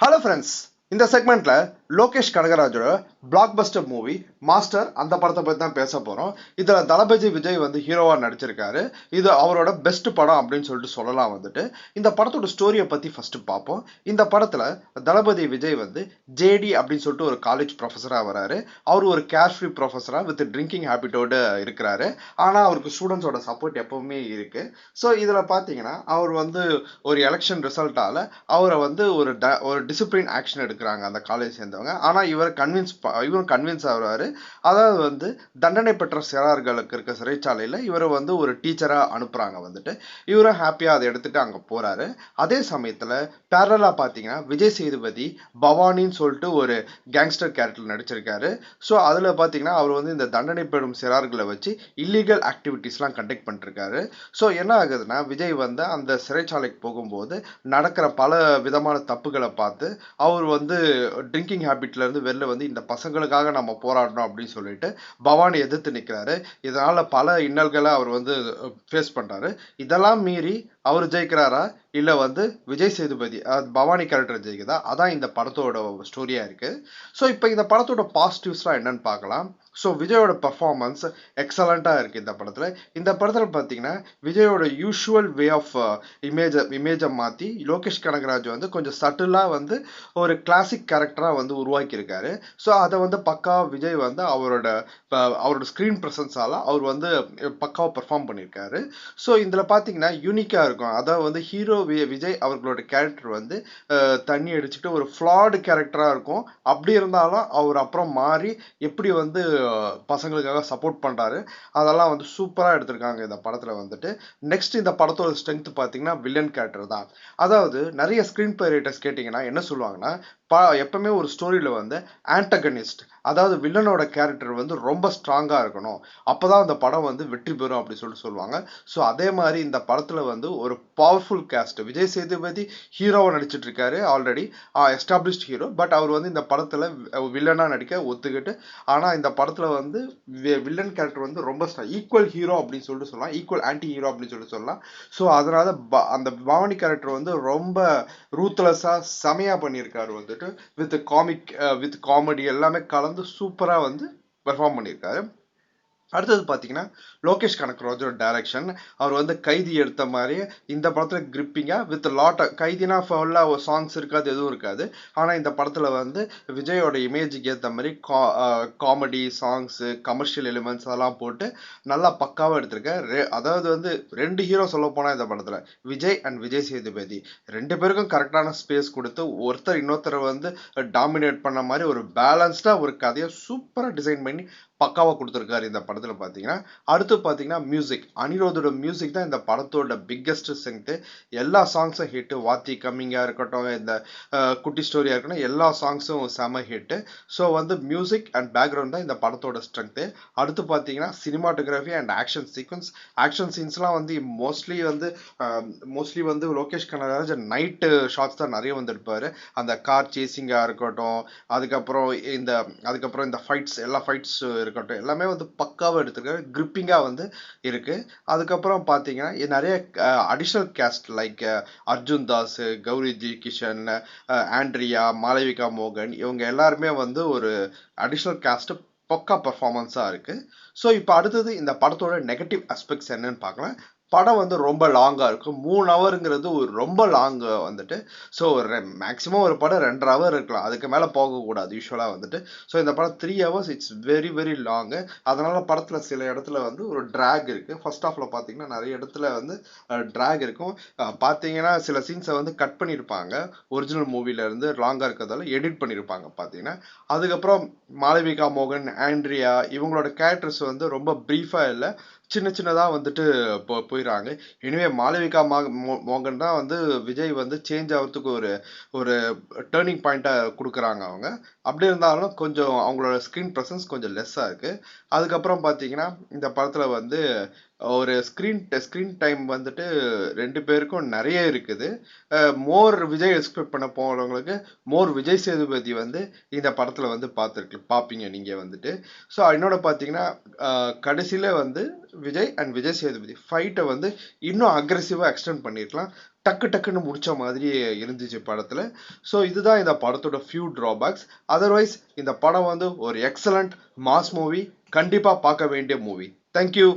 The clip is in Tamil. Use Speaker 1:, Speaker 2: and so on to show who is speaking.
Speaker 1: ஹலோ ஃப்ரெண்ட்ஸ் இந்த செக்மெண்ட்ல லோகேஷ் கனகராஜோட பிளாக் பஸ்டர் மூவி மாஸ்டர் அந்த படத்தை பற்றி தான் பேச போகிறோம் இதில் தளபதி விஜய் வந்து ஹீரோவாக நடிச்சிருக்காரு. இது அவரோட பெஸ்ட் படம் அப்படின்னு சொல்லிட்டு சொல்லலாம் வந்துட்டு. இந்த படத்தோட ஸ்டோரியை பற்றி ஃபஸ்ட்டு பார்ப்போம். இந்த படத்தில் தளபதி விஜய் வந்து ஜேடி அப்படின்னு சொல்லிட்டு ஒரு காலேஜ் ப்ரொஃபஸராக வராரு. அவர் ஒரு கேஷ் ஃப்ரீ ப்ரொஃபஸராக வித் ட்ரிங்கிங் ஹேபிட்டோடு இருக்கிறாரு. ஆனால் அவருக்கு ஸ்டூடெண்ட்ஸோட சப்போர்ட் எப்பவுமே இருக்கு. ஸோ இதில் பார்த்தீங்கன்னா அவர் வந்து ஒரு எலெக்ஷன் ரிசல்ட்டால் அவரை வந்து ஒரு ட ஒரு டிசிப்ளின் ஆக்ஷன் எடுக்கிறாங்க அந்த காலேஜ் சேர்ந்த சேர்ந்தவங்க ஆனால் இவர் கன்வின்ஸ் இவரும் கன்வின்ஸ் ஆகுறாரு. அதாவது வந்து தண்டனை பெற்ற சிறார்களுக்கு இருக்க சிறைச்சாலையில் இவரை வந்து ஒரு டீச்சராக அனுப்புகிறாங்க வந்துட்டு. இவரும் ஹாப்பியாக அதை எடுத்துகிட்டு அங்கே போகிறாரு அதே சமயத்தில் பேரலாக பார்த்தீங்கன்னா விஜய் சேதுபதி பவானின்னு சொல்லிட்டு ஒரு கேங்ஸ்டர் கேரக்டர் நடிச்சிருக்காரு. ஸோ அதில் பார்த்தீங்கன்னா அவர் வந்து இந்த தண்டனை பெறும் சிறார்களை வச்சு இல்லீகல் ஆக்டிவிட்டீஸ்லாம் கண்டக்ட் பண்ணிருக்காரு. ஸோ என்ன ஆகுதுன்னா விஜய் வந்து அந்த சிறைச்சாலைக்கு போகும்போது நடக்கிற பல விதமான தப்புகளை பார்த்து அவர் வந்து ட்ரிங்கிங் ஹேபிட்ல இருந்து வெளில வந்து இந்த பசங்களுக்காக நம்ம போராடணும் அப்படின்னு சொல்லிட்டு பவானி எதிர்த்து நிற்கிறாரு இதனால பல இன்னல்களை அவர் வந்து ஃபேஸ் பண்றாரு. இதெல்லாம் மீறி அவர் ஜெயிக்கிறாரா? இல்லை வந்து விஜய் சேதுபதி பவானி கேரக்டர் ஜெயிக்குதா? அதான் இந்த படத்தோட ஸ்டோரியாக இருக்குது ஸோ இப்போ இந்த படத்தோட பாசிட்டிவ்ஸ்லாம் என்னன்னு பார்க்கலாம். ஸோ விஜயோட பர்ஃபார்மன்ஸ் எக்ஸலண்ட்டாக இருக்குது இந்த படத்தில். இந்த படத்தில் பார்த்தீங்கன்னா விஜயோட யூஷுவல் வே ஆஃப் இமேஜை இமேஜை மாற்றி லோகேஷ் கனகராஜ் வந்து கொஞ்சம் சட்டிலாக வந்து ஒரு கிளாசிக் கேரக்டராக வந்து உருவாக்கியிருக்காரு. ஸோ அதை வந்து பக்கா விஜய் வந்து அவரோட அவரோட ஸ்க்ரீன் ப்ரெசன்ஸால் அவர் வந்து பக்காவாக பெர்ஃபார்ம் பண்ணியிருக்காரு. ஸோ இதில் பார்த்தீங்கன்னா யூனிக்காக இருக்கும். அதாவது வந்து ஹீரோ விஜய் அவர்களோட கேரக்டர் வந்து தண்ணி அடிச்சுட்டு ஒரு ஃப்ளாடு கேரக்டராக இருக்கும். அப்படி இருந்தாலும் அவர் அப்புறம் மாறி எப்படி வந்து பசங்களுக்காக சப்போர்ட் பண்ணுறாரு அதெல்லாம் வந்து சூப்பராக எடுத்திருக்காங்க இந்த படத்தில் வந்துட்டு. நெக்ஸ்ட் இந்த படத்தோட ஸ்ட்ரென்த் பார்த்தீங்கன்னா வில்லன் கேரக்டர் தான். அதாவது நிறைய ஸ்க்ரீன் பிளே ரைட்டர்ஸ் கேட்டிங்கன்னா என்ன சொல்லுவாங்கன்னா ப எப்பவுமே ஒரு ஸ்டோரியில் வந்து ஆன்டகனிஸ்ட் அதாவது வில்லனோட கேரக்டர் வந்து ரொம்ப ஸ்ட்ராங்காக இருக்கணும். அப்போ தான் அந்த படம் வந்து வெற்றி பெறும் அப்படி சொல்லிட்டு சொல்லுவாங்க. ஸோ அதே மாதிரி இந்த படத்தில் வந்து ஒரு பவர்ஃபுல் கேஸ்ட் விஜய் சேதுபதி ஹீரோவாக நடிச்சிட்டு இருக்காரு ஆல்ரெடி எஸ்டாப்ளிஷ்ட் ஹீரோ பட் அவர் வந்து இந்த படத்தில் வில்லனாக நடிக்க ஒத்துக்கிட்டு ஆனால் இந்த படத்தில் வந்து வில்லன் கேரக்டர் வந்து ரொம்ப ஈக்குவல் ஹீரோ அப்படின்னு சொல்லிட்டு சொல்லலாம் ஈக்குவல் ஆன்டி ஹீரோ அப்படின்னு சொல்லிட்டு சொல்லலாம். ஸோ அதனால ப- அந்த பவானி கேரக்டர் வந்து ரொம்ப ரூத்லெஸ்ஸாக செமையாக பண்ணியிருக்காரு வந்து. வந்துட்டு வித் காமிக் வித் காமெடி எல்லாமே கலந்து சூப்பராக வந்து பெர்ஃபார்ம் பண்ணியிருக்காரு. அடுத்தது பார்த்தீங்கன்னா லோகேஷ் கனகராஜோட டைரக்ஷன் அவர் வந்து கைதி எடுத்த மாதிரி இந்த படத்தில் கிரிப்பிங்காக வித் லாட் கைதினா ஃபுல்லாக சாங்ஸ் இருக்காது எதுவும் இருக்காது. ஆனால் இந்த படத்தில் வந்து விஜயோட இமேஜுக்கு ஏற்ற மாதிரி கா காமெடி சாங்ஸு கமர்ஷியல் எலிமெண்ட்ஸ் அதெல்லாம் போட்டு நல்லா பக்காவாக எடுத்திருக்கேன் ரெ அதாவது வந்து ரெண்டு ஹீரோ சொல்ல போனால் இந்த படத்தில் விஜய் அண்ட் விஜய் சேதுபதி. ரெண்டு பேருக்கும் கரெக்டான ஸ்பேஸ் கொடுத்து ஒருத்தர் இன்னொருத்தரை வந்து டாமினேட் பண்ண மாதிரி ஒரு பேலன்ஸ்டாக ஒரு கதையை சூப்பராக டிசைன் பண்ணி பக்காவாக கொடுத்துருக்காரு இந்த படத்தில் பார்த்தீங்கன்னா அடுத்து பார்த்தீங்கன்னா மியூசிக் அனிரோதோட மியூசிக் தான் இந்த படத்தோட பிக்கஸ்ட் ஸ்ட்ரென்த்து எல்லா சாங்ஸும் ஹிட்டு வாத்தி கம்மிங்காக இருக்கட்டும் இந்த குட்டி ஸ்டோரியாக இருக்கட்டும் எல்லா சாங்ஸும் செம ஹிட்டு ஸோ வந்து மியூசிக் அண்ட் பேக்ரவுண்ட் தான் இந்த படத்தோட ஸ்ட்ரென்த்து அடுத்து பார்த்தீங்கன்னா cinematography and action sequence action சீன்ஸ்லாம் வந்து மோஸ்ட்லி வந்து மோஸ்ட்லி வந்து லோகேஷ் கனகராஜ் நைட்டு ஷாட்ஸ் தான் நிறைய வந்துருப்பார் அந்த கார் சேசிங்காக இருக்கட்டும் அதுக்கப்புறம் இந்த அதுக்கப்புறம் இந்த ஃபைட்ஸ் எல்லா ஃபைட்ஸ் இருக்கட்டும் எல்லாமே வந்து பக்காவாக எடுத்திருக்காரு கிரிப்பிங்காக வந்து இருக்கு. அதுக்கப்புறம் பார்த்தீங்கன்னா நிறைய additional cast like Arjun Das Gouri G Kishan Andrea Malavika மோகன் இவங்க எல்லாருமே வந்து ஒரு அடிஷ்னல் கேஸ்ட்டு பக்கா பர்ஃபார்மன்ஸாக இருக்கு. ஸோ இப்போ அடுத்தது இந்த படத்தோட நெகட்டிவ் அஸ்பெக்ட்ஸ் என்னன்னு பார்க்கலாம். படம் வந்து ரொம்ப லாங்காக இருக்கும். மூணு ஹவருங்கிறது ஒரு ரொம்ப லாங்கு வந்துட்டு ஸோ ஒரு மேக்ஸிமம் ஒரு படம் ரெண்டரை ஹவர் இருக்கலாம். அதுக்கு மேலே போகக்கூடாது யூஸ்வலாக வந்துட்டு. ஸோ இந்த படம் three hours it's very very long அதனால் படத்தில் சில இடத்துல வந்து ஒரு ட்ராக் இருக்குது ஃபர்ஸ்ட் ஆஃபில் பார்த்தீங்கன்னா நிறைய இடத்துல வந்து ட்ராக் இருக்கும். பார்த்தீங்கன்னா சில சீன்ஸை வந்து கட் பண்ணியிருப்பாங்க ஒரிஜினல் மூவிலேருந்து லாங்காக இருக்கிறதால எடிட் பண்ணியிருப்பாங்க பார்த்தீங்கன்னா அதுக்கப்புறம் மாளவிகா மோகன் ஆண்ட்ரியா இவங்களோட கேரக்டர்ஸ் வந்து ரொம்ப ப்ரீஃபாக இல்லை. சின்ன சின்னதாக வந்துட்டு போ போயிடுறாங்க இனிமே மாளவிகா மா மோ- மோகன் தான் வந்து விஜய் வந்து சேஞ்ச் ஆகிறதுக்கு ஒரு ஒரு டேர்னிங் பாயிண்ட்டாக கொடுக்குறாங்க அவங்க. அப்படி இருந்தாலும் கொஞ்சம் அவங்களோட ஸ்க்ரீன் ப்ரெசன்ஸ் கொஞ்சம் லெஸ்ஸாக இருக்குது அதுக்கப்புறம் பார்த்தீங்கன்னா இந்த படத்தில் வந்து ஒரு ஸ்க்ரீன் ஸ்க்ரீன் டைம் வந்துட்டு ரெண்டு பேருக்கும் நிறைய இருக்குது. மோர் விஜய் எக்ஸ்பெக்ட் பண்ண போகிறவங்களுக்கு மோர் விஜய் சேதுபதி வந்து இந்த படத்தில் வந்து பார்த்துருக்கு பார்ப்பீங்க நீங்கள் வந்துட்டு. ஸோ என்னோட பார்த்தீங்கன்னா கடைசியில் வந்து விஜய் அண்ட் விஜய் சேதுபதி ஃபைட்டை வந்து இன்னும் அக்ரெசிவாக எக்ஸ்டெண்ட் பண்ணியிருக்கலாம் டக்கு டக்குன்னு முடிச்ச மாதிரி இருந்துச்சு படத்தில். ஸோ இதுதான் இந்த படத்தோட ஃபியூ ட்ராபேக்ஸ் அதர்வைஸ் இந்த படம் வந்து ஒரு எக்ஸலண்ட் மாஸ் மூவி கண்டிப்பாக பார்க்க வேண்டிய மூவி தேங்க்யூ